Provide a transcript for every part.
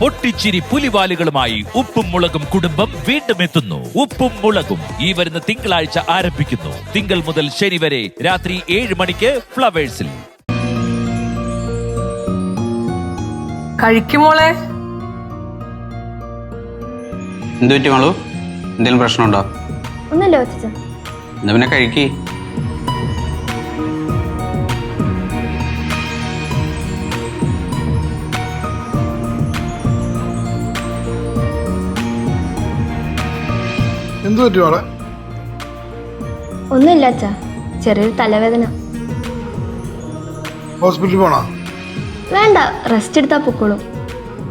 പൊട്ടിച്ചിരി പുലിവാലുകളുമായി ഉപ്പും മുളകും കുടുംബം വീണ്ടും എത്തുന്നു. ഉപ്പും മുളകും ഈ വരുന്ന തിങ്കളാഴ്ച ആരംഭിക്കുന്നു. തിങ്കൾ മുതൽ ശനി വരെ രാത്രി ഏഴ് മണിക്ക് ഫ്ലവേഴ്സിൽ. കഴിക്കുമോളെ എന്ത് പറ്റി മോളു? എന്തെങ്കിലും പ്രശ്നമുണ്ടോ? ഒന്നുമില്ല എന്നാ പിന്നെ കഴിക്കി. എന്തു പറ്റി മോളെ? ഒന്നുമില്ല അച്ഛാ. ചെറിയൊരു തലവേദന. ഹോസ്പിറ്റലിൽ പോണോ? വേണ്ട റെസ്റ്റ് എടുത്താ പൊക്കോളൂ.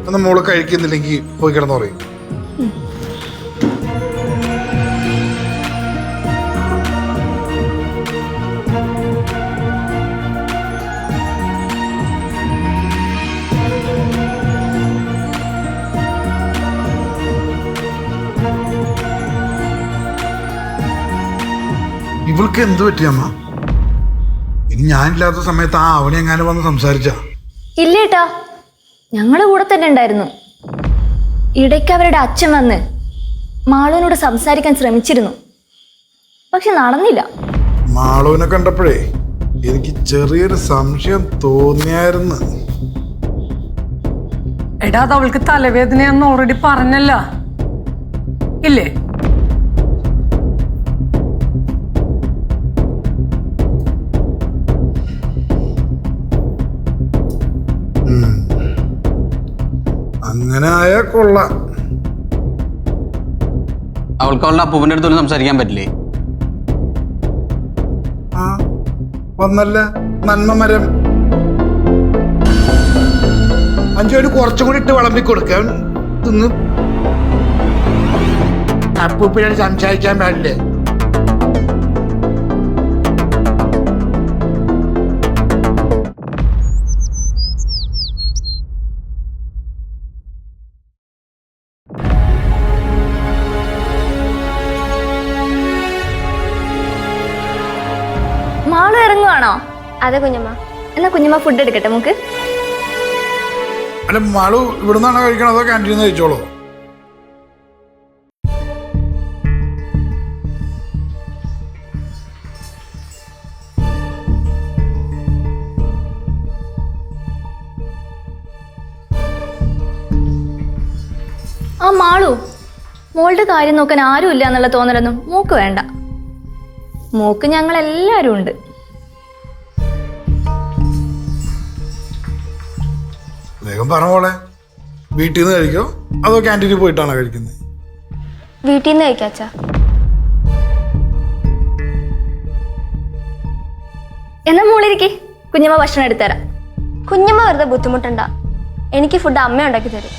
എന്നാ മോൾ കഴിക്കുന്നില്ലെങ്കിൽ പോയി കിടന്നു പറയും ഇവൾക്ക് എന്ത് പറ്റി അമ്മ? ഇനി ഞാനില്ലാത്ത സമയത്ത് ആ അവനെ എങ്ങാനും വന്ന് സംസാരിച്ച? ഇല്ലേട്ടാ ഞങ്ങളെ കൂടെ തന്നെ ഉണ്ടായിരുന്നു. ഇടയ്ക്ക് അവരുടെ അച്ഛൻ വന്ന് മാളുവിനോട് സംസാരിക്കാൻ ശ്രമിച്ചിരുന്നു. പക്ഷെ നടന്നില്ല. മാളുവിനെ കണ്ടപ്പോഴേ എനിക്ക് ചെറിയൊരു സംശയം തോന്നിയായിരുന്നു. എടാ അത് അവൾക്ക് തലവേദനയാന്ന് ഓൾറെഡി പറഞ്ഞല്ല. ഇല്ലേ? അങ്ങനെ ആയാ കൊള്ളാം. അവൾക്ക് അവളുടെ അപ്പൂപ്പന്റെ അടുത്തൊന്നും സംസാരിക്കാൻ പറ്റില്ലേ? ആ വന്നല്ല നന്മ മരം. അഞ്ചു ഒരു കുറച്ചും കൂടി ഇട്ട് വിളമ്പി കൊടുക്കാൻ തിന്ന്. അപ്പൂപ്പിനോട് സംസാരിക്കാൻ പാടില്ലേ? ഇറങ്ങുവാണോ അതെ കുഞ്ഞമ്മ. എന്നാ കുഞ്ഞമ്മ ഫുഡ് എടുക്കട്ടെ നമുക്ക് അല്ല മാളു ഇവിടുന്നാണോ കഴിക്കണോ അതോ ക്യാന്റീനിൽ നിന്ന് കഴിച്ചോളൂ? ആ മാളു. മോളുടെ കാര്യം നോക്കാൻ ആരും ഇല്ല എന്നുള്ള തോന്നലൊന്നും മൂക്ക് വേണ്ട. മൂക്ക് ഞങ്ങൾ എല്ലാവരും ഉണ്ട്. വേഗം പറ മോളെ. വീട്ടിൽ നിന്ന് കഴിക്കോ? അതോ ക്യാന്റീനിൽ പോയിട്ടാണോ കഴിക്കുന്നത് വീട്ടിൽ നിന്ന് കഴിക്കാം അച്ഛാ. എന്നാ മോളിരിക്കെ കുഞ്ഞമ്മ ഭക്ഷണം എടുത്തുതരാം കുഞ്ഞമ്മ വെറുതെ ബുദ്ധിമുട്ടണ്ട. എനിക്ക് ഫുഡ് അമ്മ ഉണ്ടാക്കി തരും.